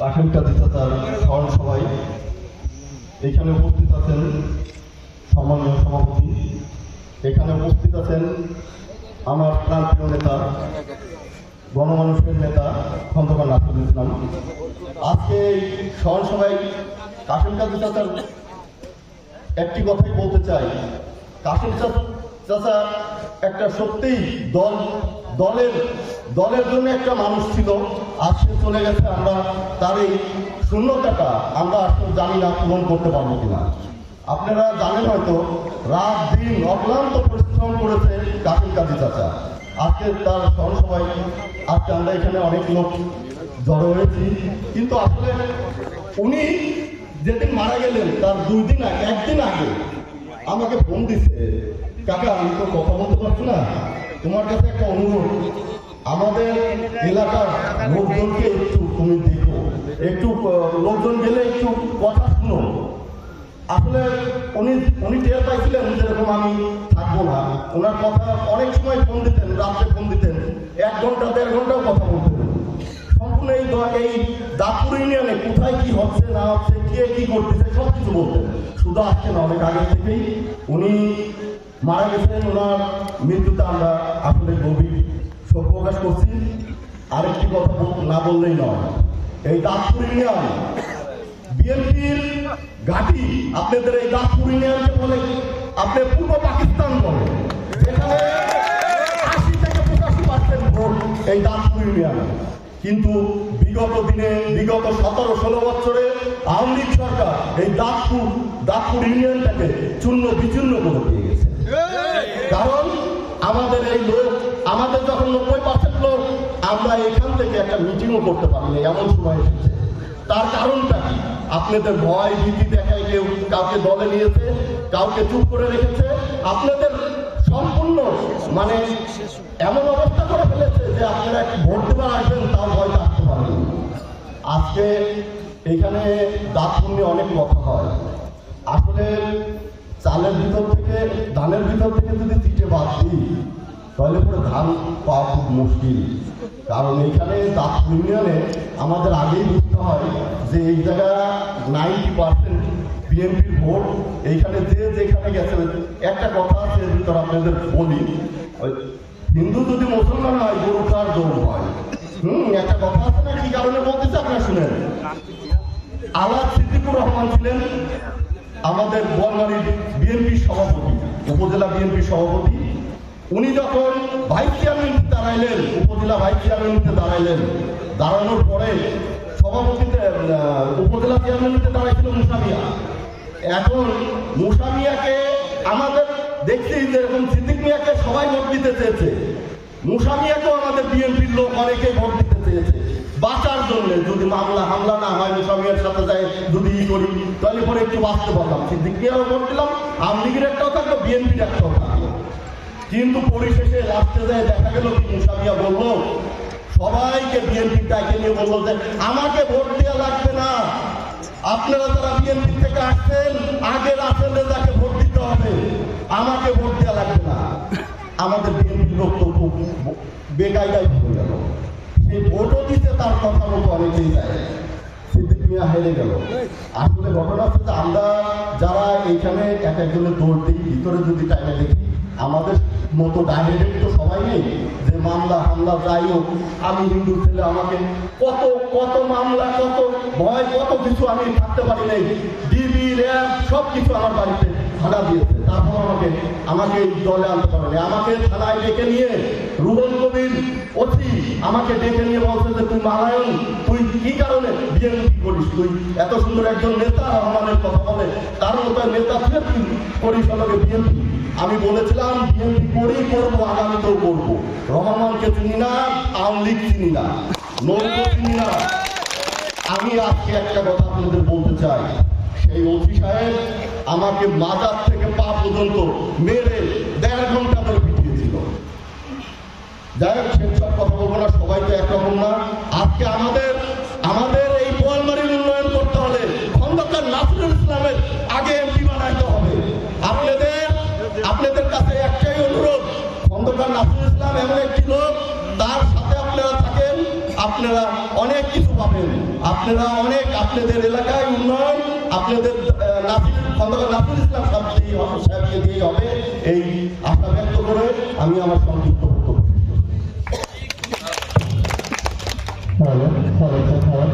কাজী চাচার স্মরণ সভায় এখানে উপস্থিত আছেন সম্মানীয় সভাপতি। এখানে উপস্থিত আছেন আমার প্রান্তীয় নেতা, গণমানুষের নেতা খন্দকার নাসিরুল ইসলাম। আজকে এই স্মরণ সভায় কাজী চাচার একটি কথাই বলতে চাই। কাশেম চাচা একটা সত্যিই দল, দলের দলের জন্য একটা মানুষ ছিল। আজ সে চলে গেছে, আমরা তার এই শূন্যতাটা আমরা আসলে জানি না পূরণ করতে পারব কিনা। আপনারা জানেন হয়তো, রাত দিন অক্লান্ত পরিশ্রম করেছে কাশিম কাজী চাচা। আজকে তার স্মরণসভায়, আজকে আমরা এখানে অনেক লোক জড়ো হয়েছি। কিন্তু আসলে উনি যেদিন মারা গেলেন, তার দুই দিন আগে, একদিন আগে আমাকে ফোন দিছে, কাকা, আমি তো কথা বলতে পারছি না। তোমার কাছে একটা অনুরোধ আমাদের এলাকার লোকজনকে একটু তুমি দেখো। একটু লোকজন গেলে একটু কথা শুনো। আসলে উনি উনি টের পাইছিলেন যেরকম আমি থাকব না। ওনার কথা অনেক সময় ফোন দিতেন, রাত্রে ফোন দিতেন। এক ঘণ্টা, দেড় ঘন্টাও কথা বলতেন। সম্পূর্ণ এই এই দাপুর ইউনিয়নে কোথায় কি হচ্ছে, না হচ্ছে, কে কি করতেছে সব কিছু বলতেন। শুধু আসছেন অনেক আগে থেকেই। উনি মারা গেছেন ওনার মৃত্যুতে আমরা আসলে গভীর শোক প্রকাশ করছি, আরেকটি কথা না বললেই নয়। এই দাপুর ইউনিয়ন, বিএনপির ঘাঁটি, আপনাদের এই দাসপুর ইউনিয়নকে বলে, আপনি পূর্ব পাকিস্তান বলে। এই দাসপুর ইউনিয়নে। কিন্তু বিগত দিনে, বিগত সতেরো, ষোলো বছরে আওয়ামী লীগ সরকার এই দাসপুর দাসপুর ইউনিয়নটাকে চূর্ণ বিচূর্ণ করে দিয়ে গেছে কারণ আমাদের এই নব্বই পার্সেন্ট লোক আমরা এখান থেকে একটা মিটিংও করতে পারিনি এমন সময় এসেছে। তার কারণটা কি? আপনাদের ভয় ভীতি দেখায় কেউ কাউকে দলে নিয়েছে, কাউকে চুপ করে রেখেছে, আপনাদের সম্পূর্ণ মানে এমন অবস্থা করে ফেলেছে যে আপনারা ভোট দেবার আসবেন, তাও ভয় থাকতে পারবেন আজকে এখানে দাঁত নিয়ে অনেক কথা হয়। আসলে চালের ভিতর থেকে, ধানের ভিতর থেকে যদি চিটে বাদ দিই তাহলে পরে ধান পাওয়া খুব মুশকিল। কারণ এইখানে দাস ইউনিয়নে আমাদের আগেই বুঝতে হয় যে এই জায়গা নাইনটি পার্সেন্ট বিএনপির ভোট এইখানে যে যেখানে গেছে। একটা কথা আছে ভিতর আপনাদের বলি। হিন্দু যদি মুসলমান হয়, গরু তার দৌড় হয়। হুম, একটা কথা আছে না, কি কারণে বলতেছে আপনারা শুনেন? আলাদ সিদ্দিকুর রহমান ছিলেন আমাদের বনমারির বিএনপি সভাপতি, উপজেলা বিএনপি সভাপতি। উনি যখন ভাইস চেয়ারম্যান দাঁড়াইলেন, উপজেলা ভাইস চেয়ারম্যানিতে দাঁড়াইলেন, দাঁড়ানোর পরে সভাপতিতে উপজেলা চেয়ারম্যানিতে দাঁড়াইছিল মুসামিয়া এখন মুসামিয়াকে আমাদের দেখছি যেরকম সিদ্দিক মিয়াকে সবাই ভোট দিতে চেয়েছে। মুসামিয়াকেও আমাদের বিএনপির লোক অনেকেই ভোট দিতে চেয়েছে। বাঁচার জন্য যদি মামলা, হামলা না হয় মুসামিয়ার সাথে যাই যদি ই করি, তাহলে পরে একটু বাঁচতে পারলাম সিদ্দিক মিয়ারও ভোট দিলাম আওয়ামী লীগের একটাও থাকল, বিএনপির একটাও থাকল। কিন্তু পরিশেষে লাস্টে যায় দেখা গেল কি মুসামিয়া বলল, সবাইকে বিএনপির ডাকে নিয়ে বলল যে, আমাকে ভোট দেওয়া লাগবে না। আপনারা যারা বিএনপি থেকে আসছেন, আগের আসলে তাকে ভোট দিতে হবে। আমাকে ভোট দেওয়া লাগবে না। আমাদের বিএনপির লোক তো বেকায়দায় হয়ে গেল। সেই ভোটও দিতে তার কথা মতো অনেকেই যায় আসলে ঘটনা হচ্ছে আমরা যারা এইখানে এক একজনের দৌড় দিই, ভিতরে যদি টাইমে দেখি আমাদের মতো ডাইরেক্ট তো সবাই নেই যে মামলা, হামলা যাই হোক, আমি হিন্দু ছেলে, আমাকে কত কত মামলা, কত ভয়, কত কিছু আমি থাকতে পারি নাই। ডিবি র্যাব সব কিছু আমার বাড়িতে ভাড়া দিয়েছে। তারপর আমাকে আমাকে এই দলে আনতে পারেনি। আমাকে থানায় ডেকে নিয়ে রুবল কবির আমাকে ডেকে নিয়ে বলছে যে, তুই মালায়ন তুই কি কারণে বিএনপি করিস তুই? এত সুন্দর একজন নেতা রহমানের কথা বলে তার মতো নেতা থেকে তুই করিস আমাকে বিএনপি? আমি বলেছিলাম, বিএনপি করি, করব, আগামীতেও করব। রহমানকে চিনি না, আওয়ামী লীগ চিনি না নৌকো চিনি না। আমি আজকে একটা কথা আপনাদের বলতে চাই। সেই সাহেব আমাকে মাজার থেকে পা পর্যন্ত মেরে আপনারা অনেক কিছু পাবেন আপনারা অনেক আপনাদের এলাকায় উন্নয়ন আপনাদের খন্দকার নাসির ইসলাম সাহেব হবে- সাহেবকে দিয়েই হবে এই আশা ব্যক্ত করে আমি আমার সংক্ষিপ্ত বক্তব্য। খাওয়া খাওয়া